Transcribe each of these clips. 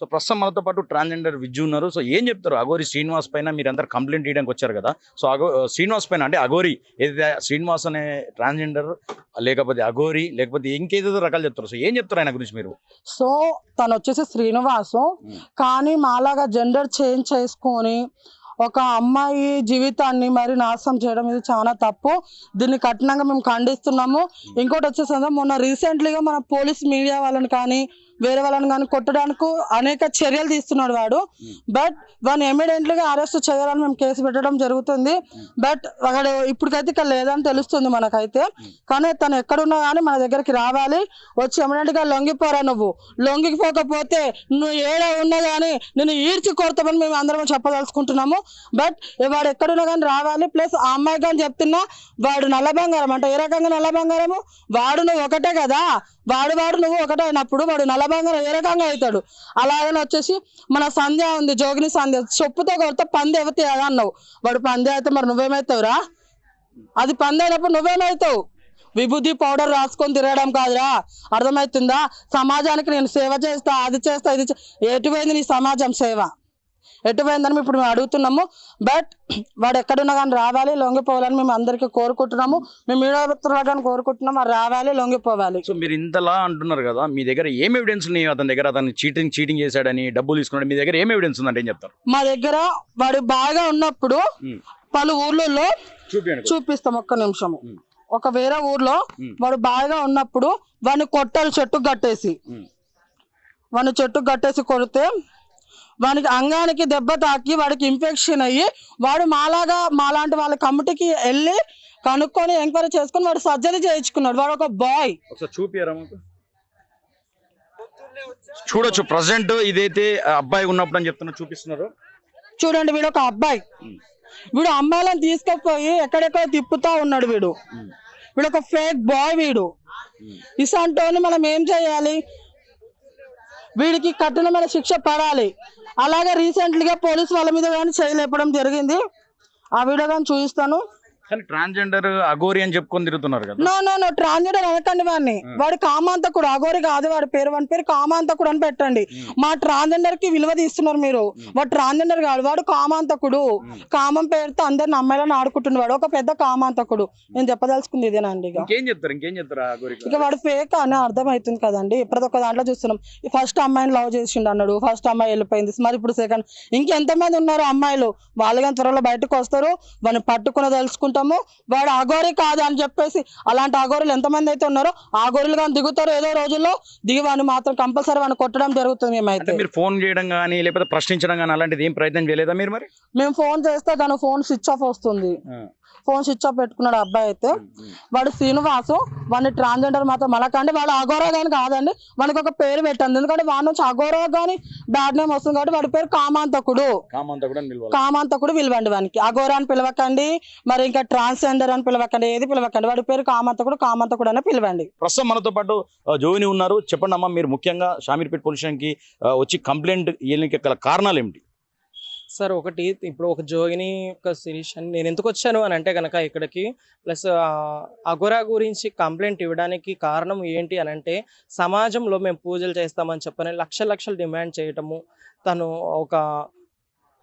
So ప్రస్తుతం మనతో పాటు ట్రాన్స్జెండర్ విజ్జు ఉన్నారు. సో ఏం చెప్తారు? అగోరి శ్రీనివాస్ పైన మీరు అందరు కంప్లైంట్ చేయడానికి వచ్చారు కదా. సో అగో శ్రీనివాస్ పైన అంటే అగోరి ఏదైతే శ్రీనివాస్ అనే ట్రాన్స్జెండర్ లేకపోతే అగోరి లేకపోతే ఇంకేదో రకాలు చెప్తారు. సో ఏం చెప్తారు ఆయన గురించి మీరు? సో తను వచ్చేసి శ్రీనివాసు. కానీ మాలాగా జెండర్ చేంజ్ చేసుకొని ఒక అమ్మాయి జీవితాన్ని మరి నాశనం చేయడం ఇది చాలా తప్పు. దీన్ని కఠినంగా మేము ఖండిస్తున్నాము. ఇంకోటి వచ్చేసి మొన్న రీసెంట్లీగా మన పోలీస్ మీడియా వాళ్ళని కానీ వేరే వాళ్ళని కానీ కొట్టడానికి అనేక చర్యలు తీస్తున్నాడు వాడు. బట్ వాడిని ఎమిడెంట్గా అరెస్ట్ చేయాలని మేము కేసు పెట్టడం జరుగుతుంది. బట్ వాడు ఇప్పటికైతే ఇక్కడ లేదని తెలుస్తుంది మనకైతే. కానీ తను ఎక్కడున్నా కానీ మన దగ్గరికి రావాలి. వచ్చి ఎమిడెంట్గా లొంగిపోరా నువ్వు. లొంగిపోకపోతే నువ్వు ఏడ ఉన్నా కానీ నేను ఈడ్చి కొడతామని మేము అందరం చెప్పదలుచుకుంటున్నాము. బట్ వాడు ఎక్కడున్నా కానీ రావాలి. ప్లస్ ఆ అమ్మాయి కానీ చెప్తున్నా వాడు నల్ల బంగారం అంటే ఏ రకంగా నల్ల బంగారము వాడు నువ్వు ఒకటే కదా. వాడు వాడు నువ్వు ఒకటే అయినప్పుడు వాడు నల్ల ఏ రకంగా అవుతాడు? అలాగని వచ్చేసి మన సంధ్య ఉంది జోగిని సంధ్య. చెప్పుతో కొడితే పంది ఎవతే అన్నావు. వాడు పంది అయితే మరి నువ్వేమవుతావురా అది పంది అయినప్పుడు నువ్వేమవుతావు విభూతి పౌడర్ రాసుకొని తిరగడం కాదురా. అర్థమవుతుందా? సమాజానికి నేను సేవ చేస్తా అది చేస్తా ఇది చే- ఎటుపోయింది నీ సమాజం సేవ? ఎటుపోయిందని ఇప్పుడు మేము అడుగుతున్నాము బట్ వాడు ఎక్కడున్నా కానీ రావాలి లొంగిపోవాలని మేము అందరికీ కోరుకుంటున్నాము మేము కానీ కోరుకుంటున్నాం వాడు రావాలి లొంగిపోవాలి సో మీరు ఇంతలా అంటున్నారు కదా మీ దగ్గర ఏం ఎవిడెన్స్ ఉన్నాయి అతని దగ్గర అతను చీటింగ్ చీటింగ్ చేశాడని డబ్బులు తీసుకున్నాడు మీ దగ్గర ఏం ఎవిడెన్స్ ఉందంటే ఏం చెప్తారు మా దగ్గర వాడు బాగా ఉన్నప్పుడు ఉమ్. పలు ఊర్లలో చూపిస్తాం ఒక్క నిమిషము ఉమ్. ఒక వేరే ఊర్లో ఉమ్. వాడు బాగా ఉన్నప్పుడు వాడిని కొట్టాలి చెట్టు కట్టేసి. వాడిని చెట్టు కట్టేసి కొడితే వానికి అంగానికి దెబ్బ తాకి వాడికి ఇన్ఫెక్షన్ అయ్యి వాడు మాలాగా మాలాంటి వాళ్ళ కమిటీకి వెళ్ళి కనుక్కొని ఎంక్వైరీ చేసుకొని వాడు సర్జరీ చేయించుకున్నాడు. వాడు ఒక బాయ్ ఒకసారి చూపియారా మాకు? చూడొచ్చు. ప్రజెంట్ ఇదైతే అబ్బాయి ఉన్నప్పుడు అని చెప్తున్నారు చూపిస్తున్నారు. చూడండి వీడు ఒక అబ్బాయి. వీడు అమ్మాయిలను తీసుకుపోయి ఎక్కడెక్కడ తిప్పుతా ఉన్నాడు వీడు. వీడు ఒక ఫేక్ బాయ్ వీడు. ఇసంటోని మనం ఏం చేయాలి? వీడికి కఠినమైన శిక్ష పడాలి. అలాగే రీసెంట్లీగా పోలీస్ వాళ్ళ మీద కానీ చేయలేపడం జరిగింది. ఆ వీడియో కానీ చూపిస్తాను. కానీ ట్రాన్స్జెండర్ అగోరి అని చెప్పుకొని తిరుగుతున్నారు కదా. నో నో నో ట్రాన్స్జెండర్ అనకండి వాడిని వాడు కామాంతకుడు అగోరి కాదు వాడి పేరు వాడి పేరు కామాంతకుడు అని పెట్టండి. మా ట్రాన్స్జెండర్కి విలువ తీస్తున్నారు మీరు. వాడు ట్రాన్స్జెండర్ కాదు వాడు కామాంతకుడు. కామం పేరుతో అందరిని అమ్మాయిలను ఆడుకుంటున్నాడు. ఒక పెద్ద కామాంతకుడు. నేను చెప్పదలుచుకుంది ఇదేనండి ఇక? చెప్తారు ఇంకేం చెప్తారు ఇక వాడు ఫేక్ అని అర్థమవుతుంది కదండి. ప్రతి ఒక్క దాంట్లో చూస్తున్నాం. ఫస్ట్ అమ్మాయిని లవ్ చేసిండు అన్నాడు. ఫస్ట్ అమ్మాయి వెళ్ళిపోయింది. మరి ఇప్పుడు సెకండ్ ఇంకెంతమంది ఉన్నారు అమ్మాయిలు? వాళ్ళు కానీ త్వరలో బయటకు వస్తారు. వాడిని పట్టుకుని తెలుసుకుంటాము వాడు అగోరి కాదు అని చెప్పేసి అలాంటి అగోరులు ఎంతమంది అయితే ఉన్నారో ఆ గోరులు కానీ దిగుతారు ఏదో రోజుల్లో. దిగి వాడిని మాత్రం కంపల్సరీ వాడిని కొట్టడం జరుగుతుంది మేమైతే. మీరు ఫోన్ చేయడం కానీ లేకపోతే ప్రశ్నించడం కానీ అలాంటిది ఏం ప్రయత్నం చేయలేదా మీరు మరి? మేము ఫోన్ చేస్తే తన ఫోన్ స్విచ్ ఆఫ్ వస్తుంది. ఫోన్ స్విచ్ ఆఫ్ పెట్టుకున్నాడు అబ్బాయి అయితే. వాడు శ్రీనివాసు వాడిని ట్రాన్స్జెండర్ మాత్రం మనకంటే వాడు అగోరా కానీ కాదండి. వానికి ఒక పేరు పెట్టండి. ఎందుకంటే వాడి నుంచి అగోరా కానీ బ్యాడ్ నేమ్ వస్తుంది కాబట్టి వాడి పేరు కామాంతకుడు. కామాంతకుడు పిలవండి వానికి. అగోరా అని పిలవకండి మరి ఇంకా ట్రాన్స్జెండర్ అని పిలవకండి ఏది పిలవకండి వాడి పేరు కామాంతకుడు కామాంతకుడు అని పిలవండి. ప్రస్తుతం మనతో పాటు ఆ, జోయిని ఉన్నారు. చెప్పండి అమ్మా మీరు ముఖ్యంగా షామీర్పేట్ పోలీస్ స్టేషన్కి ఆ, వచ్చి కంప్లైంట్ కారణాలు ఏమిటి? సార్ ఒకటి ఇప్పుడు ఒక జోగిని ఒక శిరీష్ అని నేను ఎందుకు వచ్చాను అని అంటే కనుక ఇక్కడికి ప్లస్ అగోరా గురించి కంప్లైంట్ ఇవ్వడానికి కారణం ఏంటి అని అంటే సమాజంలో మేము పూజలు చేస్తామని చెప్పని లక్ష లక్షలు డిమాండ్ చేయటము తను ఒక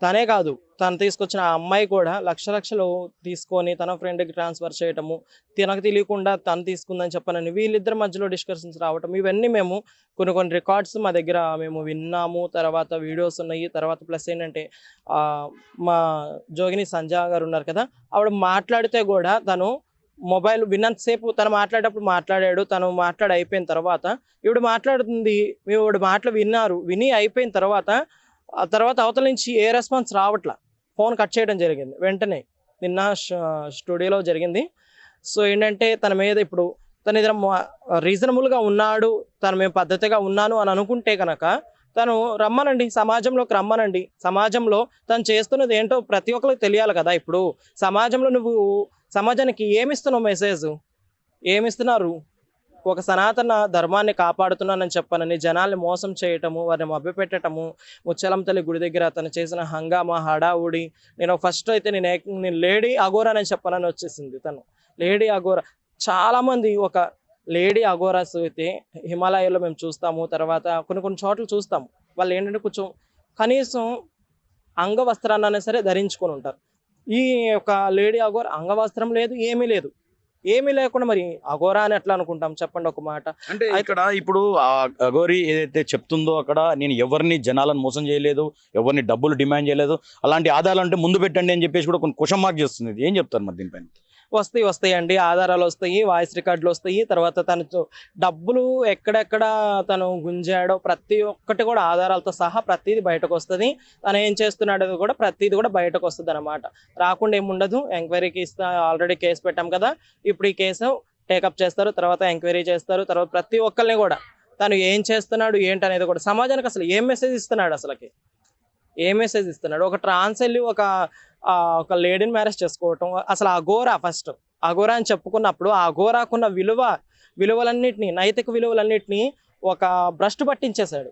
తనే కాదు తను తీసుకొచ్చిన ఆ అమ్మాయి కూడా లక్ష లక్షలు తీసుకొని తన ఫ్రెండ్కి ట్రాన్స్ఫర్ చేయటము తనకు తెలియకుండా తను తీసుకుందని చెప్పనని వీళ్ళిద్దరి మధ్యలో డిస్కషన్స్ రావటం ఇవన్నీ మేము కొన్ని కొన్ని రికార్డ్స్ మా దగ్గర మేము విన్నాము. తర్వాత వీడియోస్ ఉన్నాయి. తర్వాత ప్లస్ ఏంటంటే మా జోగిని సంజయ్ గారు ఉన్నారు కదా ఆవిడ మాట్లాడితే కూడా తను మొబైల్ విన్నంతసేపు తను మాట్లాడేటప్పుడు మాట్లాడాడు తను మాట్లాడి అయిపోయిన తర్వాత ఇవిడు మాట్లాడుతుంది మేము మాటలు విన్నారు విని అయిపోయిన తర్వాత ఆ తర్వాత అవతల నుంచి ఏ రెస్పాన్స్ రావట్లా. ఫోన్ కట్ చేయడం జరిగింది. వెంటనే నిన్న స్టూడియోలో జరిగింది. సో ఏంటంటే తన మీద ఇప్పుడు తన ఇద్దరు రీజనబుల్గా ఉన్నాడు. తను మేము పద్ధతిగా ఉన్నాను అని అనుకుంటే కనుక తను రమ్మనండి సమాజంలోకి రమ్మనండి. సమాజంలో తను చేస్తున్నది ఏంటో ప్రతి ఒక్కరికి తెలియాలి కదా. ఇప్పుడు సమాజంలో నువ్వు సమాజానికి ఏమిస్తున్నావు మెసేజ్? ఏమిస్తున్నారు? ఒక సనాతన ధర్మాన్ని కాపాడుతున్నానని చెప్పనని జనాల్ని మోసం చేయటము వారిని మభ్యపెట్టటము ముచ్చలం తల్లి గుడి దగ్గర తను చేసిన హంగామా హడావుడి నేను ఫస్ట్ అయితే నేను లేడీ నేను లేడీ అఘోరానని చెప్పనని వచ్చేసింది తను. లేడీ అఘోరా. చాలామంది ఒక లేడీ అఘోరాస్ అయితే హిమాలయాల్లో మేము చూస్తాము తర్వాత కొన్ని కొన్ని చోట్ల చూస్తాము. వాళ్ళు ఏంటంటే కొంచెం కనీసం అంగవస్త్రాన్ని సరే ధరించుకొని ఉంటారు. ఈ యొక్క లేడీ అఘోర అంగవస్త్రం లేదు ఏమీ లేదు. ఏమీ లేకుండా మరి అఘోరా అని ఎట్లా అనుకుంటాం? చెప్పండి ఒక మాట. అంటే ఇక్కడ ఇప్పుడు ఆ అగోరి ఏదైతే చెప్తుందో అక్కడ నేను ఎవరిని జనాలను మోసం చేయలేదు ఎవరిని డబ్బులు డిమాండ్ చేయలేదు అలాంటి ఆధారాలు అంటే ముందు పెట్టండి అని చెప్పేసి కూడా కొన్ని క్వశ్చన్ మార్క్ చేస్తుంది. ఏం చెప్తారు మరి దీనిపైన? వస్తాయి వస్తాయి అండి. ఆధారాలు వస్తాయి వాయిస్ రికార్డులు వస్తాయి. తర్వాత తను డబ్బులు ఎక్కడెక్కడ తను గుంజాడో ప్రతి ఒక్కటి కూడా ఆధారాలతో సహా ప్రతిదీ బయటకు వస్తుంది. తను ఏం చేస్తున్నాడో కూడా ప్రతిదీ కూడా బయటకు వస్తుంది అనమాట రాకుండా ఏముండదు ఎంక్వైరీకి ఇస్తా ఆల్రెడీ కేసు పెట్టాం కదా. ఇప్పుడు ఈ కేసు టేకప్ చేస్తారు తర్వాత ఎంక్వైరీ చేస్తారు తర్వాత ప్రతి ఒక్కరిని కూడా తను ఏం చేస్తున్నాడు ఏంటి అనేది కూడా సమాజానికి అసలు ఏం మెసేజ్ ఇస్తున్నాడు అసలుకి? ఏ మెసేజ్ ఇస్తున్నాడు? ఒక ట్రాన్స్ వెళ్ళి ఒక ఒక లేడీని మ్యారేజ్ చేసుకోవటం అసలు అఘోరా ఫస్ట్ అఘోరా అని చెప్పుకున్నప్పుడు ఆ అఘోరాకున్న విలువ విలువలన్నిటిని నైతిక విలువలన్నిటిని ఒక భ్రష్టు పట్టించేశాడు.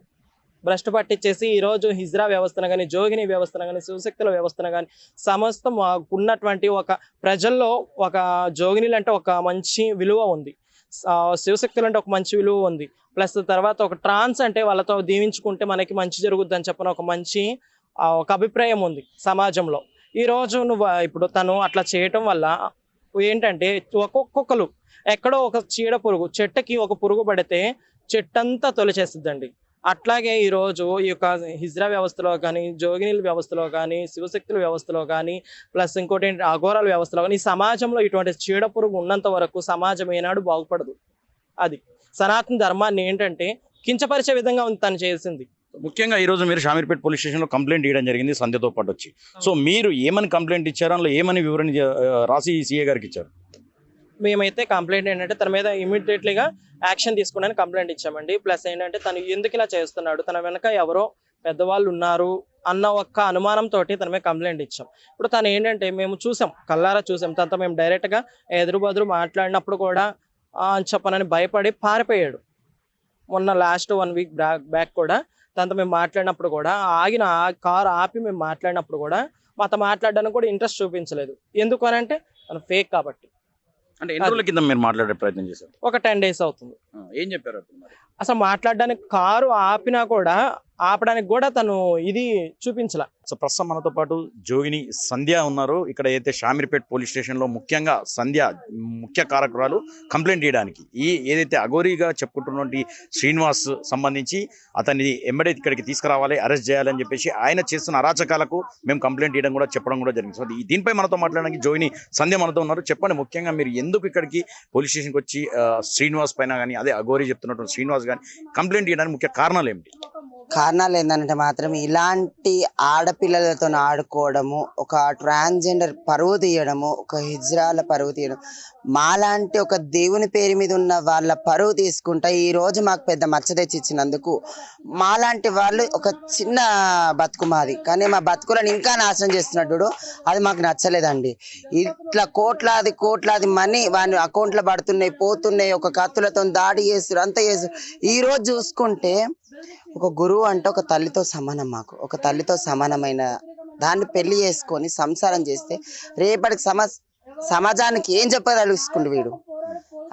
భ్రష్టు పట్టించేసి ఈరోజు హిజ్రా వ్యవస్థను కానీ జోగిని వ్యవస్థను కానీ శివశక్తుల వ్యవస్థను కానీ సమస్తం ఉన్నటువంటి ఒక ప్రజల్లో ఒక జోగినిలు అంటే ఒక మంచి విలువ ఉంది. శివశక్తులు అంటే ఒక మంచి విలువ ఉంది. ప్లస్ తర్వాత ఒక ట్రాన్స్ అంటే వాళ్ళతో దీవించుకుంటే మనకి మంచి జరుగుద్ది అని చెప్పిన ఒక మంచి ఒక అభిప్రాయం ఉంది సమాజంలో. ఈ రోజు నువ్వు ఇప్పుడు తను అట్లా చేయటం వల్ల ఏంటంటే ఒక్కొక్కరు ఎక్కడో ఒక చీడ పురుగు చెట్టుకి ఒక పురుగు పడితే చెట్టంతా తొలిచేస్తుందండి. అట్లాగే ఈరోజు ఈ యొక్క హిజ్రా వ్యవస్థలో కానీ జోగినీల వ్యవస్థలో కానీ శివశక్తుల వ్యవస్థలో కానీ ప్లస్ ఇంకోటి అఘోరాల వ్యవస్థలో కానీ సమాజంలో ఇటువంటి చీడ పురుగు ఉన్నంత వరకు సమాజం ఏనాడు బాగుపడదు. అది సనాతన ధర్మాన్ని ఏంటంటే కించపరిచే విధంగా ఉంది తను చేసింది. ముఖ్యంగా ఈ రోజు మీరు షామీర్పేట్ పోలీస్ స్టేషన్లో కంప్లైంట్ ఇవ్వడం జరిగింది సంధ్యతో పాటు వచ్చి. సో మీరు ఏమని కంప్లైంట్ ఇచ్చారు? అందులో ఏమని వివరణ రాసి సీఏ గారికి ఇచ్చారు? మేమైతే కంప్లైంట్ ఏంటంటే తన మీద ఇమీడియట్లీగా యాక్షన్ తీసుకోవడానికి కంప్లైంట్ ఇచ్చామండి. ప్లస్ ఏంటంటే తను ఎందుకు ఇలా చేస్తున్నాడు? తన వెనక ఎవరో పెద్దవాళ్ళు ఉన్నారు అన్న ఒక్క అనుమానంతో తన మీద కంప్లైంట్ ఇచ్చాం. ఇప్పుడు తను ఏంటంటే మేము చూసాం కల్లారా చూసాం. తనతో మేము డైరెక్ట్గా ఎదురు బదురు మాట్లాడినప్పుడు కూడా అని చెప్పనని భయపడి పారిపోయాడు. మొన్న లాస్ట్ వన్ వీక్ బ్యాక్ కూడా తనతో మేము మాట్లాడినప్పుడు కూడా ఆగిన ఆ కార్ ఆపి మేము మాట్లాడినప్పుడు కూడా మాతో మాట్లాడడానికి కూడా ఇంట్రెస్ట్ చూపించలేదు. ఎందుకు అని అంటే తను ఫేక్ కాబట్టి. అంటే ఎన్ని రోజుల కింద మీరు మాట్లాడే ప్రయత్నం చేశారు? ఒక టెన్ డేస్ అవుతుంది. ఏం చెప్పారు? అసలు మాట్లాడడానికి కారు ఆపినా కూడా ఆపడానికి కూడా తను ఇది చూపించలా. సో ప్రస్తుతం మనతో పాటు జోగిని సంధ్య ఉన్నారు. ఇక్కడ అయితే షామీర్పేట్ పోలీస్ స్టేషన్లో ముఖ్యంగా సంధ్య ముఖ్య కారకురాలు కంప్లైంట్ చేయడానికి ఈ ఏదైతే అఘోరీగా చెప్పుకుంటున్నటువంటి శ్రీనివాస్ సంబంధించి అతన్ని ఎంబడే ఇక్కడికి తీసుకురావాలి అరెస్ట్ చేయాలని చెప్పేసి ఆయన చేస్తున్న అరాచకాలకు మేము కంప్లైంట్ చేయడం కూడా చెప్పడం కూడా జరిగింది. సో దీనిపై మనతో మాట్లాడడానికి జోయిని సంధ్య మనతో ఉన్నారు. చెప్పండి ముఖ్యంగా మీరు ఎందుకు ఇక్కడికి పోలీస్ స్టేషన్కి వచ్చి శ్రీనివాస్ పైన కానీ అదే అఘోరీ చెప్తున్నటువంటి శ్రీనివాస్ కానీ కంప్లైంట్ చేయడానికి ముఖ్య కారణాలు ఏమిటి? కారణాలు ఏంటంటే మాత్రం ఇలాంటి ఆడపిల్లలతో ఆడుకోవడము ఒక ట్రాన్స్జెండర్ పరువు తీయడము ఒక హిజ్రాల పరువు తీయడం మాలాంటి ఒక దేవుని పేరు మీద ఉన్న వాళ్ళ పరువు తీసుకుంటా ఈ రోజు మాకు పెద్ద మచ్చ తెచ్చిచ్చినందుకు మాలాంటి వాళ్ళు ఒక చిన్న బతుకు మాది. కానీ మా బతుకులను ఇంకా నాశనం చేస్తున్నట్టు అది మాకు నచ్చలేదండి. ఇట్లా కోట్లాది కోట్లాది మనీ వాని అకౌంట్లో పడుతున్నాయి పోతున్నాయి ఒక కత్తులతో దాడి చేస్తారు అంత చేస్తారు ఈరోజు చూసుకుంటే ఒక గురువు అంటే ఒక తల్లితో సమానం మాకు. ఒక తల్లితో సమానమైన దాన్ని పెళ్ళి చేసుకొని సంసారం చేస్తే రేపటికి సమ సమాజానికి ఏం చెప్పదలుచుకుంటు వీడు.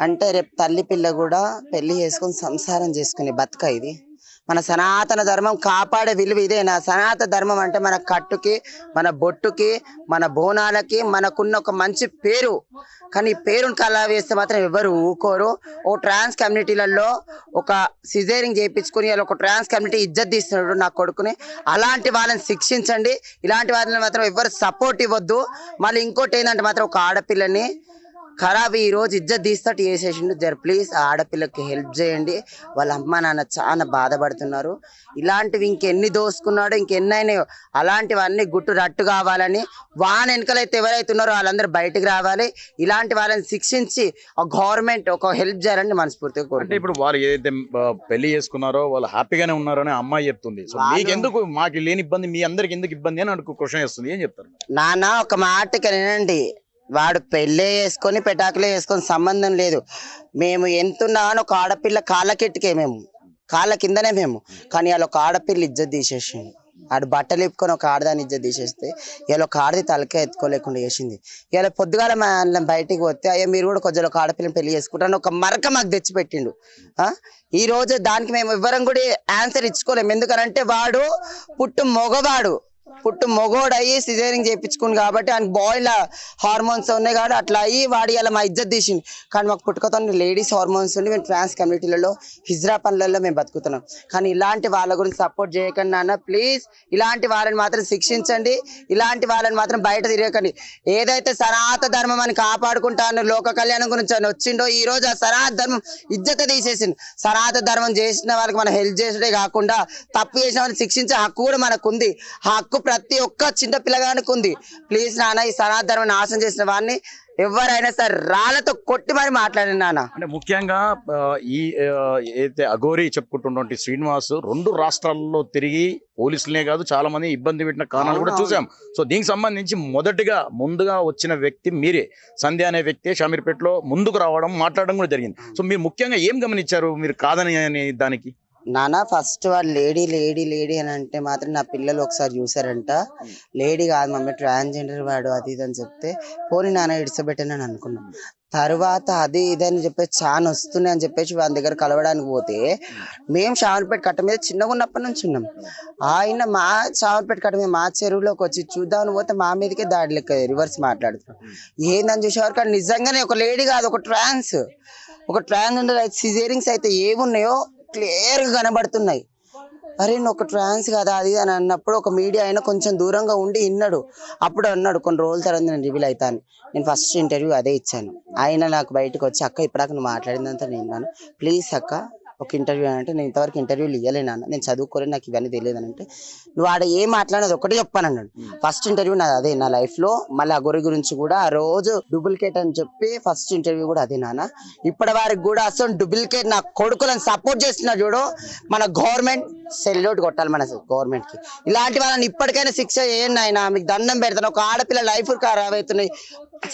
అంటే రేపు తల్లి పిల్ల కూడా పెళ్ళి చేసుకొని సంసారం చేసుకునే బతుక ఇది. మన సనాతన ధర్మం కాపాడే విలువ ఇదేనా సనాతన ధర్మం అంటే మన కట్టుకి మన బొట్టుకి మన బోనాలకి మనకున్న ఒక మంచి పేరు. కానీ ఈ పేరుని కలా వేస్తే మాత్రం ఎవరు ఊకోరు ఓ ట్రాన్స్ కమ్యూనిటీలలో ఒక సిజేరింగ్ చేయించుకుని వాళ్ళు ఒక ట్రాన్స్ కమ్యూనిటీ ఇజ్జత్ తీస్తున్నాడు నా కొడుకుని. అలాంటి వాళ్ళని శిక్షించండి. ఇలాంటి వాళ్ళని మాత్రం ఎవరు సపోర్ట్ ఇవ్వద్దు. మళ్ళీ ఇంకోటి ఏంటంటే మాత్రం ఒక ఆడపిల్లని ఖరాబ్ ఈ రోజు ఇజ్జత్ తీస్తట్టు చేసేసిండు. జర ప్లీజ్ ఆ ఆడపిల్లకి హెల్ప్ చేయండి. వాళ్ళ అమ్మ నాన్న చాలా బాధపడుతున్నారు. ఇలాంటివి ఇంకెన్ని దోసుకున్నాడో ఇంకెన్ని అయినాయో అలాంటివన్నీ గుట్టు రట్టు కావాలని వాన్ వెనకలైతే ఎవరైతే ఉన్నారో వాళ్ళందరూ బయటకు రావాలి. ఇలాంటి వాళ్ళని శిక్షించి గవర్నమెంట్ ఒక హెల్ప్ చేయాలని మనస్ఫూర్తిగా అంటే కోరుకుంటున్నాను ఇప్పుడు వాళ్ళు ఏదైతే పెళ్ళి చేసుకున్నారో వాళ్ళు హ్యాపీగానే ఉన్నారో అని అమ్మాయి చెప్తుంది. సో వాళ్ళు- మీకు ఎందుకు మాకు లేని ఇబ్బంది మీ అందరికి ఎందుకు ఇబ్బంది అని క్వశ్చన్ వేస్తుంది. ఏం చెప్తారు? నాన్న ఒక మాటకి వినండి వాడు పెళ్ళే వేసుకొని పెటాకులే వేసుకొని సంబంధం లేదు. మేము ఎంతున్నా అని ఒక ఆడపిల్ల కాళ్ళకెట్టుకే మేము. కాళ్ళ కిందనే మేము. కానీ వాళ్ళు ఒక ఆడపిల్ల ఇజ్జత్ తీసేసిండు. ఆడు బట్టలు ఇప్పుకొని ఒక ఆడదాన్ని ఇజ్జత్ తీసేస్తే ఇలా ఒక ఆడది తలకే ఎత్తుకోలేకుండా చేసింది. ఇలా పొద్దుగాల మా బయటికి పోతే అయ్యా మీరు కూడా కొంచెం ఒక ఆడపిల్లని పెళ్ళి చేసుకుంటారని ఒక మరక మాకు తెచ్చిపెట్టిండు. ఈ రోజు దానికి మేము ఎవ్వరం కూడా ఆన్సర్ ఇచ్చుకోలేము. ఎందుకనంటే వాడు పుట్టు మగవాడు. పుట్టు మొగోడు అయ్యి సిజేరింగ్ చేయించుకుని కాబట్టి ఆయన బాయ్ల హార్మోన్స్ ఉన్నాయి కాబట్టి అట్లా అయ్యి వాడి అలా మా ఇజ్జత్ తీసింది కానీ మాకు పుట్టుకతో లేడీస్ హార్మోన్స్ ఉండి మేము ట్రాన్స్ కమ్యూనిటీలలో హిజ్రా పనులలో మేము బతుకుతున్నాం. కానీ ఇలాంటి వాళ్ళ గురించి సపోర్ట్ చేయకండి నాన్న ప్లీజ్ ఇలాంటి వాళ్ళని మాత్రం శిక్షించండి. ఇలాంటి వాళ్ళని మాత్రం బయట తిరగకండి. ఏదైతే సనాత ధర్మం అని కాపాడుకుంటాను లోక కళ్యాణం గురించి అని వచ్చిండో ఈ రోజు ఆ సనాత ధర్మం ఇజ్జత తీసేసింది సనాత ధర్మం చేసిన వాళ్ళకి మనం హెల్ప్ చేసడే కాకుండా తప్పు చేసిన వాళ్ళని శిక్షించే హక్కు కూడా మనకు ఉంది ఆ హక్కు ప్రతి ఒక్క చిన్న పిల్లగానికి ఉంది. ప్లీజ్ నాన్న ఈ సనాత ధర్మం నాశనం చేసిన వాడిని ఎవరైనా సరే రాళ్ళతో కొట్టి మరి మాట్లాడండి నాన్న. అంటే ముఖ్యంగా ఈ ఏదైతే అఘోరి చెప్పుకుంటున్నటువంటి శ్రీనివాస్ రెండు రాష్ట్రాల్లో తిరిగి పోలీసులనే కాదు చాలా మంది ఇబ్బంది పెట్టిన కారణాలు కూడా చూసాం. సో దీనికి సంబంధించి మొదటిగా ముందుగా వచ్చిన వ్యక్తి మీరే. సంధ్య అనే వ్యక్తి షామీర్పేటలో ముందుకు రావడం మాట్లాడడం కూడా జరిగింది. సో మీరు ముఖ్యంగా ఏం గమనించారు? మీరు కాదని దానికి? నాన్న ఫస్ట్ వాళ్ళు లేడీ లేడీ లేడీ అని అంటే మాత్రం నా పిల్లలు ఒకసారి చూసారంట లేడీ కాదు మమ్మీ ట్రాన్స్జెండర్ వాడు అది ఇది అని చెప్తే పోనీ నాన్న ఇడిసబెట్టని అని అనుకున్నాం. తర్వాత అది ఇది అని చెప్పేసి చాలా వస్తున్నాయి అని చెప్పేసి వాళ్ళ దగ్గర కలవడానికి పోతే మేము షావన్పేట కట్ట మీద చిన్నగా ఉన్నప్పటి నుంచి ఉన్నాం. ఆయన మా షావన్పేట కట్ట మీద మా చెరువులోకి వచ్చి చూద్దామని పోతే మా మీదకే దాడి లెక్క రివర్స్ మాట్లాడుతున్నాం ఏందని చూసేవారు కానీ నిజంగానే ఒక లేడీ కాదు ఒక ట్రాన్స్. ఒక ట్రాన్స్జెండర్ అయితే సిజేరింగ్స్ అయితే ఏమున్నాయో క్లియర్గా కనబడుతున్నాయి. అరే ఒక ట్రాన్స్ కదా అది అని అన్నప్పుడు ఒక మీడియా అయినా కొంచెం దూరంగా ఉండి విన్నాడు అప్పుడు అన్నాడు కొన్ని రోజుల తర్వాత నేను రివీల్ అవుతాను నేను ఫస్ట్ ఇంటర్వ్యూ అదే ఇచ్చాను. ఆయన నాకు బయటకు వచ్చి అక్క ఇప్పటిదాకా నువ్వు మాట్లాడిందంతా నేను విన్నాను. ప్లీజ్ అక్క ఒక ఇంటర్వ్యూ అంటే నేను ఇంతవరకు ఇంటర్వ్యూలు ఇవ్వలేను అన్న నేను చదువుకోలేదు నాకు ఇవన్నీ తెలియదు అని అంటే నువ్వు ఆడ ఏం మాట్లాడినది ఒకటే చెప్పాను అన్నాడు. ఫస్ట్ ఇంటర్వ్యూ నాది అదే నా లైఫ్లో. మళ్ళీ ఆ గురి గురించి కూడా ఆ రోజు డూప్లికేట్ అని చెప్పి ఫస్ట్ ఇంటర్వ్యూ కూడా అదే నాన్న. ఇప్పటి వారికి కూడా అసలు డూప్లికేట్ నా కొడుకులను సపోర్ట్ చేస్తున్నా చూడు. మన గవర్నమెంట్ సెల్యూట్ కొట్టాలి మన గవర్నమెంట్కి. ఇలాంటి వాళ్ళని ఇప్పటికైనా శిక్ష చేయండి ఆయన మీకు దండం పెడతాను. ఒక ఆడపిల్ల లైఫ్ ఖరాబ్ అవుతున్నాయి.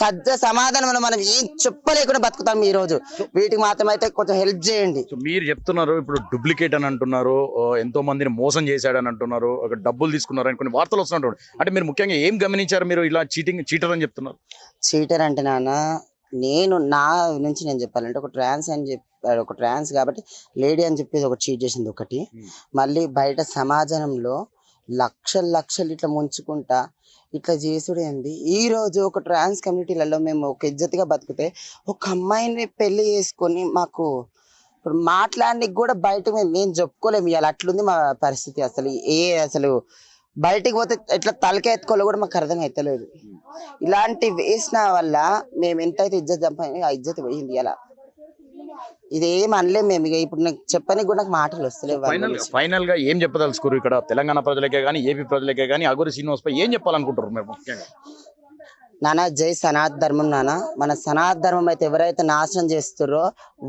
సజ్జ సమాధానం మనం ఏం చెప్పలేకుండా బతుకుతాం ఈ రోజు. వీటికి మాత్రం అయితే కొంచెం హెల్ప్ చేయండి. మీరు చెప్తున్నారు ఇప్పుడు డూప్లికేట్ అని అంటున్నారు ఎంతో మందిని మోసం చేశాడని అంటున్నారు ఒక డబ్బులు తీసుకున్నారు అని కొన్ని వార్తలు వస్తుంటారు అంటే మీరు ముఖ్యంగా ఏం గమనించారు మీరు ఇలా చీటింగ్ చీటర్ అని చెప్తున్నారు? చీటర్ అంటే నాన్న నేను నా నుంచి నేను చెప్పాలంటే ఒక ట్రాన్స్ అని చెప్పారు ఒక ట్రాన్స్ కాబట్టి లేడీ అని చెప్పేసి ఒక చీట్ చేసింది ఒకటి. మళ్ళీ బయట సమాజంలో లక్షలు లక్షలు ఇట్లా ముంచుకుంటా ఇట్లా చేసుడేంది ఈ రోజు ఒక ట్రాన్స్ కమ్యూనిటీలలో మేము ఒక ఇజ్జతిగా బతికితే ఒక అమ్మాయిని పెళ్ళి చేసుకొని మాకు ఇప్పుడు మాట్లాడడానికి కూడా బయట మేము మేము చెప్పుకోలేము. ఇవాళ అట్లుంది మా పరిస్థితి అసలు. ఏ అసలు బయటికి పోతే ఎట్లా తలకే ఎత్తుకోవాలో కూడా మాకు అర్థం అవుతలేదు ఇలాంటి వేసిన వల్ల మేము ఎంతైతే ఇజ్జత్ చంపామో ఆ ఇజ్జత్ పోయింది ఇలా ఇది ఏం అనలేము మేము. ఇక ఇప్పుడు నాకు చెప్పడానికి కూడా నాకు మాటలు వస్తలేవు వాళ్ళ ఫైనల్ గురించి. ఫైనల్గా ఏం చెప్పదలుచుకోరు ఇక్కడ? తెలంగాణ ప్రజలకే కానీ ఏపీ ప్రజలకే కానీ అగోరి శ్రీనివాస్ పై ఏం చెప్పాలనుకుంటారు మీరు ముఖ్యంగా నానా జై సనాత్ ధర్మం నాన్న మన సనాత్ ధర్మం అయితే ఎవరైతే నాశనం చేస్తారో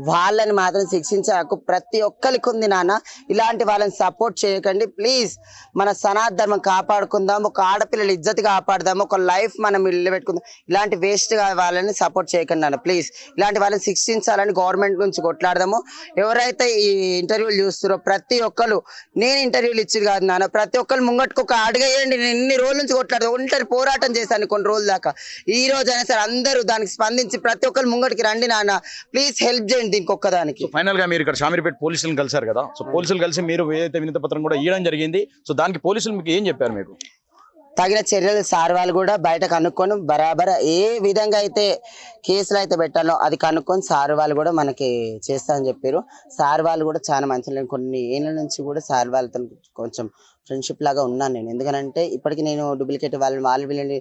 వాళ్ళని మాత్రం శిక్షించే హక్కు ప్రతి ఒక్కరికి ఉంది నాన్న ఇలాంటి వాళ్ళని సపోర్ట్ చేయకండి. ప్లీజ్ మన సనాత్ ధర్మం కాపాడుకుందాం. ఒక ఆడపిల్లల ఇజ్జత్ కాపాడదాం. ఒక లైఫ్ మనం ఇల్లు పెట్టుకుందాం ఇలాంటి వేస్ట్ వాళ్ళని సపోర్ట్ చేయకండి నాన్న ప్లీజ్. ఇలాంటి వాళ్ళని శిక్షించాలని గవర్నమెంట్ నుంచి కొట్లాడదాము. ఎవరైతే ఈ ఇంటర్వ్యూలు చూస్తారో ప్రతి ఒక్కరు నేను ఇంటర్వ్యూలు ఇచ్చింది కాదు నాన్న ప్రతి ఒక్కరు ముంగట్టుకు ఒక అడగేయండి నేను ఎన్ని రోజుల నుంచి కొట్లాడదాం ఒంటరి పోరాటం చేశాను కొన్ని రోజుల దాకా. ఈ రోజు అయినా సరే అందరూ దానికి స్పందించి ప్రతి ఒక్కరు ముంగటికి రండి నాన్న. ప్లీజ్ హెల్ప్ చేయండి దీనికి. ఒక్కదానికి ఫైనల్గా మీరు ఇక్కడ షామీర్పేట పోలీసులను కలిశారు కదా. సో పోలీసులు కలిసి మీరు ఏదైతే వినతి పత్రం కూడా ఇవ్వడం జరిగింది. సో దానికి పోలీసులు మీకు ఏం చెప్పారు మీకు? తగిన చర్యలు సార్ వాళ్ళు కూడా బయట కనుక్కొని బరాబర్ ఏ విధంగా అయితే కేసులు అయితే పెట్టాలో అది కనుక్కొని సార్ వాళ్ళు కూడా మనకి చేస్తారని చెప్పారు. సార్ వాళ్ళు కూడా చాలా మంచి. కొన్ని ఏళ్ళ నుంచి కూడా సార్ వాళ్ళతో కొంచెం ఫ్రెండ్షిప్ లాగా ఉన్నాను నేను. ఎందుకంటే ఇప్పటికి నేను డూప్లికేట్ వాళ్ళు వాళ్ళు వీళ్ళని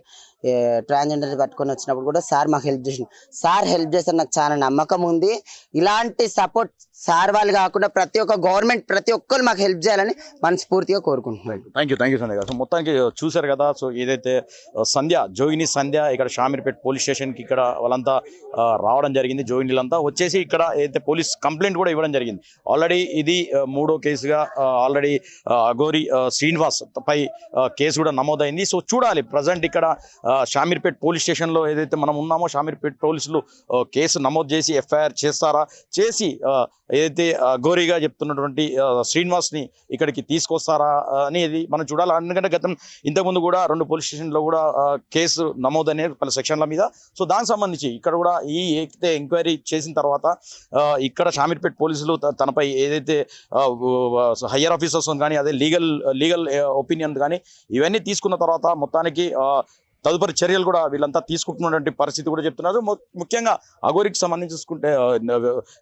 ట్రాన్స్జెండర్ పట్టుకొని వచ్చినప్పుడు కూడా సార్ మాకు హెల్ప్ చేసింది సార్ హెల్ప్ చేస్తారు నాకు చాలా నమ్మకం ఉంది. ఇలాంటి సపోర్ట్ సార్ వాళ్ళు కాకుండా ప్రతి ఒక్క గవర్నమెంట్ ప్రతి ఒక్కరు మాకు హెల్ప్ చేయాలని మనస్ఫూర్తిగా కోరుకుంటున్నాను thank you thank you Sandhya garu. So మొత్తానికి uh, చూశారు కదా సో ఏదైతే uh, సంధ్య జోగిని సంధ్య ఇక్కడ షామీర్పేట పోలీస్ స్టేషన్కి ఇక్కడ వాళ్ళంతా uh, రావడం జరిగింది. జోగినీలంతా వచ్చేసి ఇక్కడ ఏదైతే పోలీస్ కంప్లైంట్ కూడా ఇవ్వడం జరిగింది. ఆల్రెడీ ఇది మూడో కేసుగా ఆల్రెడీ అగోరి శ్రీనివాస్ పై కేసు కూడా నమోదైంది. సో చూడాలి ప్రజెంట్ ఇక్కడ షామీర్పేట్ పోలీస్ స్టేషన్లో ఏదైతే మనం ఉన్నామో షామీర్పేట్ పోలీసులు కేసు నమోదు చేసి ఎఫ్ఐఆర్ చేస్తారా? చేసి ఏదైతే ఘోరీగా గోరీగా చెప్తున్నటువంటి శ్రీనివాస్ని ఇక్కడికి తీసుకొస్తారా అనేది మనం చూడాలి. ఎందుకంటే గతం ఇంతకుముందు కూడా రెండు పోలీస్ స్టేషన్లో కూడా కేసు నమోదు అనేది పలు సెక్షన్ల మీద. సో దానికి సంబంధించి ఇక్కడ కూడా ఈ ఏదైతే ఎంక్వైరీ చేసిన తర్వాత ఇక్కడ షామీర్పేట్ పోలీసులు తనపై ఏదైతే హయ్యర్ ఆఫీసర్స్ కానీ అదే లీగల్ లీగల్ ఒపీనియన్ కానీ ఇవన్నీ తీసుకున్న తర్వాత మొత్తానికి తదుపరి చర్యలు కూడా వీళ్ళంతా తీసుకుంటున్నటువంటి పరిస్థితి కూడా చెప్తున్నారు. ముఖ్యంగా అగోరికి సంబంధించి చూసుకుంటే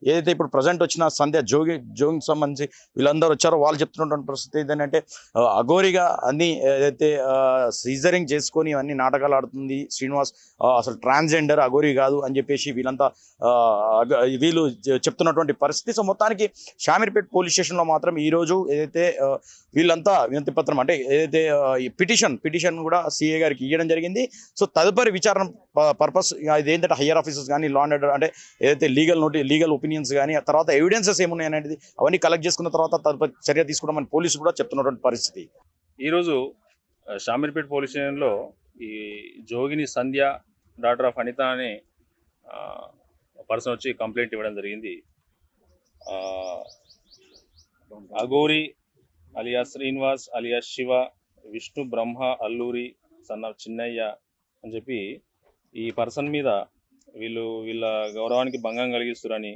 ఏదైతే ఇప్పుడు ప్రజెంట్ వచ్చిన సంధ్య జోగి జోగికి సంబంధించి వీళ్ళందరూ వచ్చారో వాళ్ళు చెప్తున్నటువంటి పరిస్థితి ఏంటంటే ఆ, అఘోరిగా అన్ని ఏదైతే సీజరింగ్ చేసుకొని అన్ని నాటకాలు ఆడుతుంది శ్రీనివాస్ అసలు ట్రాన్స్జెండర్ అఘోరి కాదు అని చెప్పేసి వీళ్ళంతా వీళ్ళు చెప్తున్నటువంటి పరిస్థితి. సో మొత్తానికి షామీర్పేట్ పోలీస్ స్టేషన్లో మాత్రం ఈ రోజు ఏదైతే వీళ్ళంతా వినతి పత్రం అంటే ఏదైతే పిటిషన్ పిటిషన్ కూడా సీఏ గారికి ఇవ్వడం జరిగింది. సో తదుపరి విచారణ పర్పస్ ఇది ఏంటంటే హయ్యర్ ఆఫీసర్స్ కానీ లా అండ్ అంటే ఏదైతే లీగల్ నోటి లీగల్ ఒపీనియన్స్ కానీ ఆ తర్వాత ఎవిడెన్సెస్ ఏమున్నాయి అనేది అవన్నీ కలెక్ట్ చేసుకున్న తర్వాత తదుపరి చర్య తీసుకోవడం పోలీసులు కూడా చెప్తున్నటువంటి పరిస్థితి. ఈరోజు షామీర్పేట్ పోలీస్ స్టేషన్లో ఈ జోగిని సంధ్య డాక్టర్ ఆఫ్ అనిత అనే పర్సన్ వచ్చి కంప్లైంట్ ఇవ్వడం జరిగింది. ఆ, అఘోరి అలియా శ్రీనివాస్ అలియా శివ విష్ణు బ్రహ్మ అల్లూరి సన్న చిన్నయ్య అని చెప్పి ఈ పర్సన్ మీద వీళ్ళు వీళ్ళ గౌరవానికి భంగం కలిగిస్తున్నారని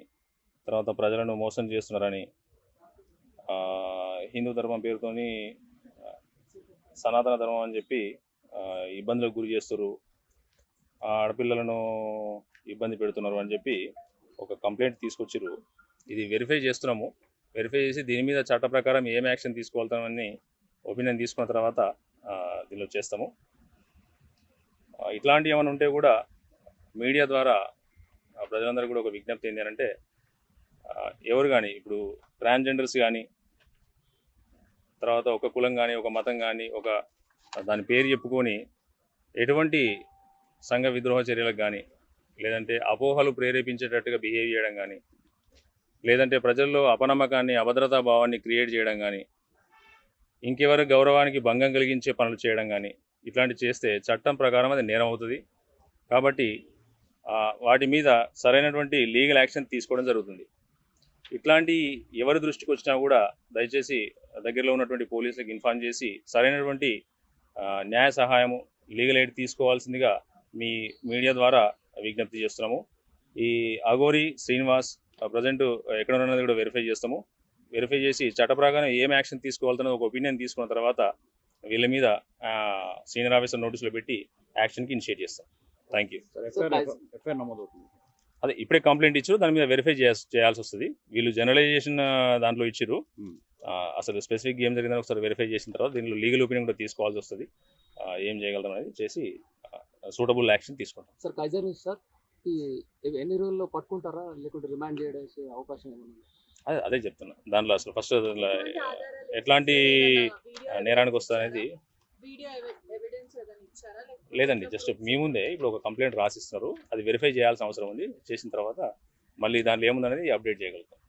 తర్వాత ప్రజలను మోసం చేస్తున్నారని హిందూ ధర్మం పేరుతోని సనాతన ధర్మం అని చెప్పి ఇబ్బందులకు గురి చేస్తారు ఆడపిల్లలను ఇబ్బంది పెడుతున్నారు అని చెప్పి ఒక కంప్లైంట్ తీసుకొచ్చిర్రు. ఇది వెరిఫై చేస్తున్నాము. వెరిఫై చేసి దీని మీద చట్ట ప్రకారం ఏం యాక్షన్ తీసుకోవాలని ఒపీనియన్ తీసుకున్న తర్వాత దీనిలో చేస్తాము. ఇట్లాంటివి ఏమైనా ఉంటే కూడా మీడియా ద్వారా ప్రజలందరూ కూడా ఒక విజ్ఞప్తి ఏంటి అంటే ఎవరు కానీ ఇప్పుడు ట్రాన్స్జెండర్స్ కానీ తర్వాత ఒక కులం కానీ ఒక మతం కానీ ఒక దాని పేరు చెప్పుకొని ఎటువంటి సంఘ విద్రోహ చర్యలకు కానీ లేదంటే అపోహలు ప్రేరేపించేటట్టుగా బిహేవ్ చేయడం కానీ లేదంటే ప్రజల్లో అపనమ్మకాన్ని అభద్రతా భావాన్ని క్రియేట్ చేయడం కానీ ఇంకెవరి గౌరవానికి భంగం కలిగించే పనులు చేయడం కానీ ఇట్లాంటి చేస్తే చట్టం ప్రకారం అది నేరం అవుతుంది. కాబట్టి వాటి మీద సరైనటువంటి లీగల్ యాక్షన్ తీసుకోవడం జరుగుతుంది. ఇట్లాంటి ఎవరి దృష్టికి వచ్చినా కూడా దయచేసి దగ్గరలో ఉన్నటువంటి పోలీసులకు ఇన్ఫార్మ్ చేసి సరైనటువంటి న్యాయ సహాయము లీగల్ ఎయిడ్ తీసుకోవాల్సిందిగా మీ మీడియా ద్వారా విజ్ఞప్తి చేస్తున్నాము. ఈ అగోరి శ్రీనివాస్ ప్రజెంట్ ఎక్కడ ఉన్నది కూడా వెరిఫై చేస్తాము. వెరిఫై చేసి చట్ట ప్రకారం ఏం యాక్షన్ తీసుకోవాలన్నది ఒక ఒపీనియన్ తీసుకున్న తర్వాత వీళ్ళ మీద సీనియర్ ఆఫీసర్ నోటీసులు పెట్టి యాక్షన్కి ఇనిషియేట్ చేస్తాం. Thank you. ఎఫ్ఐఆర్ నమోదు అవుతుంది అదే ఇప్పుడే కంప్లైంట్ ఇచ్చారు దాని మీద వెరిఫై చేయాల్సి వస్తుంది. వీళ్ళు జనరలైజేషన్ దాంట్లో ఇచ్చారు. అసలు స్పెసిఫిక్ ఏం జరిగిందని ఒకసారి వెరిఫై చేసిన తర్వాత దీనిలో లీగల్ ఒపీనియన్ కూడా తీసుకోవాల్సి వస్తుంది. ఏం చేయగలరు అనేది చేసి సూటబుల్ యాక్షన్ తీసుకుంటాం. సార్ కైజర్ సార్ ఎన్ని రోజుల్లో పట్టుకుంటారా? లేకుంటే రిమాండ్ చేయడానికి అవకాశం ఏమైనా ఉందా? అదే అదే చెప్తున్నా. దాంట్లో అసలు ఫస్ట్ ఎట్లాంటి నేరానికి వస్తుంది అనేది లేదండి జస్ట్ మీ ముందే ఇప్పుడు ఒక కంప్లైంట్ రాసిస్తున్నారు. అది వెరిఫై చేయాల్సిన అవసరం ఉంది. చేసిన తర్వాత మళ్ళీ దాంట్లో ఏముందనేది అప్డేట్ చేయగలుగుతాం.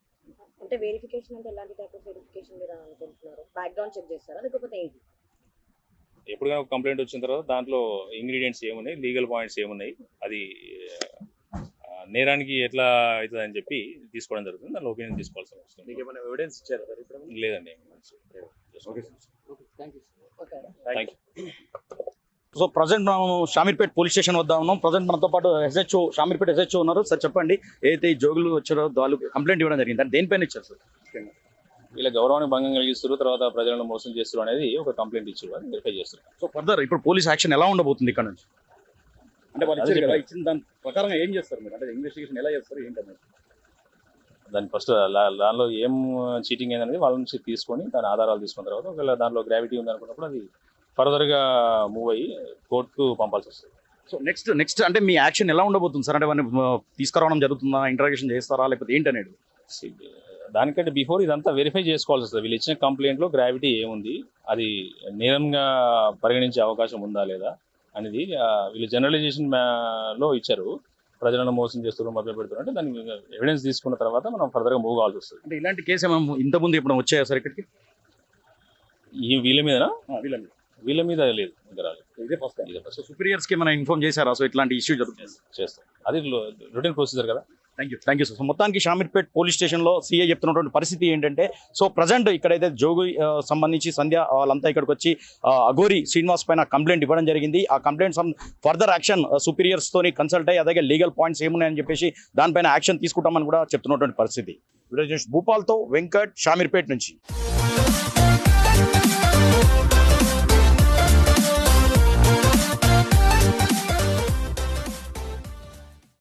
అంటే వెరిఫికేషన్ అంటే ఎలాంటి టైప్ ఆఫ్ వెరిఫికేషన్ మీరు అనుకుంటున్నారు? బ్యాక్గ్రౌండ్ చెక్ చేస్తారా? లేకపోతే ఏంటి? ఎప్పుడైనా ఒక కంప్లైంట్ వచ్చిన తర్వాత దాంట్లో ఇంగ్రీడియంట్స్ ఏమున్నాయి? లీగల్ పాయింట్స్ ఏమున్నాయి? అది నేరానికి ఎట్లా అవుతుంది అని చెప్పి తీసుకోవడం జరుగుతుంది. దాంట్లో ఒపీనియన్ తీసుకోవాల్సిన అవసరం మీకు ఏమైనా ఎవిడెన్స్ ఇచ్చారు సార్ ఇప్పుడు? లేదండి. సో ప్రజెంట్ మనం షామీర్పేట్ పోలీస్ స్టేషన్ వద్ద ఉన్నాం. ప్రజెంట్ మనతో పాటు ఎస్హెచ్ఓ షామీర్పేట్ ఎస్హెచ్ఓ ఉన్నారు. సార్ చెప్పండి. ఏదైతే ఈ జోగులు వచ్చారో వాళ్ళు కంప్లైంట్ ఇవ్వడం జరిగింది. అంటే దేనిపైన ఇచ్చారు సార్? వీళ్ళ గౌరవానికి భంగం కలిగిస్తారు తర్వాత ప్రజలను మోసం చేస్తారు అనేది ఒక కంప్లైంట్ ఇచ్చారు వెరిఫై చేస్తారు సో ఫర్దర్ ఇప్పుడు పోలీస్ యాక్షన్ ఎలా ఉండబోతుంది ఇక్కడ నుంచి? అంటే వాళ్ళు ఇచ్చారు కదా. ఇచ్చిన దాని ప్రకారంగా ఏం చేస్తారు మీరు? అంటే ఇన్వెస్టిగేషన్ ఎలా చేస్తారు ఏంటనేది దాని ఫస్ట్ దానిలో ఏం చీటింగ్ అనేది వాళ్ళ నుంచి తీసుకొని దాని ఆధారాలు తీసుకున్న తర్వాత ఒకవేళ దాంట్లో గ్రావిటీ ఉంది అనుకున్నప్పుడు అది ఫర్దర్గా మూవ్ అయ్యి కోర్టుకు పంపాల్సి వస్తుంది. సో నెక్స్ట్ నెక్స్ట్ అంటే మీ యాక్షన్ ఎలా ఉండబోతుంది సార్? అంటే తీసుకురావడం జరుగుతుందా? ఇంటరాగేషన్ చేస్తారా? లేకపోతే ఏంటనేది దానికంటే బిఫోర్ ఇదంతా వెరిఫై చేసుకోవాల్సి వస్తుంది. వీళ్ళు ఇచ్చిన కంప్లైంట్లో గ్రావిటీ ఏముంది? అది నేరంగా పరిగణించే అవకాశం ఉందా లేదా? అనేది వీళ్ళు జనరలైజేషన్లో ఇచ్చారు. ప్రజలను మోసం చేస్తున్నారు మొదలు పెడుతున్నారు అంటే దాని ఎవిడెన్స్ తీసుకున్న తర్వాత మనం ఫర్దర్గా మూవ్ కావాల్సి వస్తుంది. అంటే ఇలాంటి కేసు ఏమైనా ఇంతకుముందు ఇప్పుడు వచ్చాయా సార్ ఇక్కడికి? ఈ వీళ్ళ మీద వీళ్ళని వీళ్ళ మీద. లేదు ఇంకా రాలేదు. ఇదే ఫస్ట్ ఇదే first. సో సుపీరియర్స్కి మనం ఇన్ఫార్మ్ చేశారా? సో ఇట్లాంటి ఇష్యూ జరుగుతుంది. చేస్తాం. అది రొటీన్ ప్రొసీజర్ కదా? Thank you thank you sir so మొత్తానికి షామీర్పేట్ పోలీస్ స్టేషన్లో సీఏ చెప్తున్నటువంటి పరిస్థితి ఏంటంటే సో ప్రజెంట్ ఇక్కడైతే జోగు సంబంధించి సంధ్య వాళ్ళంతా ఇక్కడికి వచ్చి అఘోరి శ్రీనివాస్ పైన కంప్లైంట్ ఇవ్వడం జరిగింది. ఆ complaint some further action superiors తోని కన్సల్ట్ అయ్యి అలాగే లీగల్ పాయింట్స్ ఏమున్నాయని చెప్పేసి దానిపైన యాక్షన్ తీసుకుంటామని కూడా చెప్తున్నటువంటి పరిస్థితి. భూపాల్తో వెంకట్ షామీర్పేట్ నుంచి.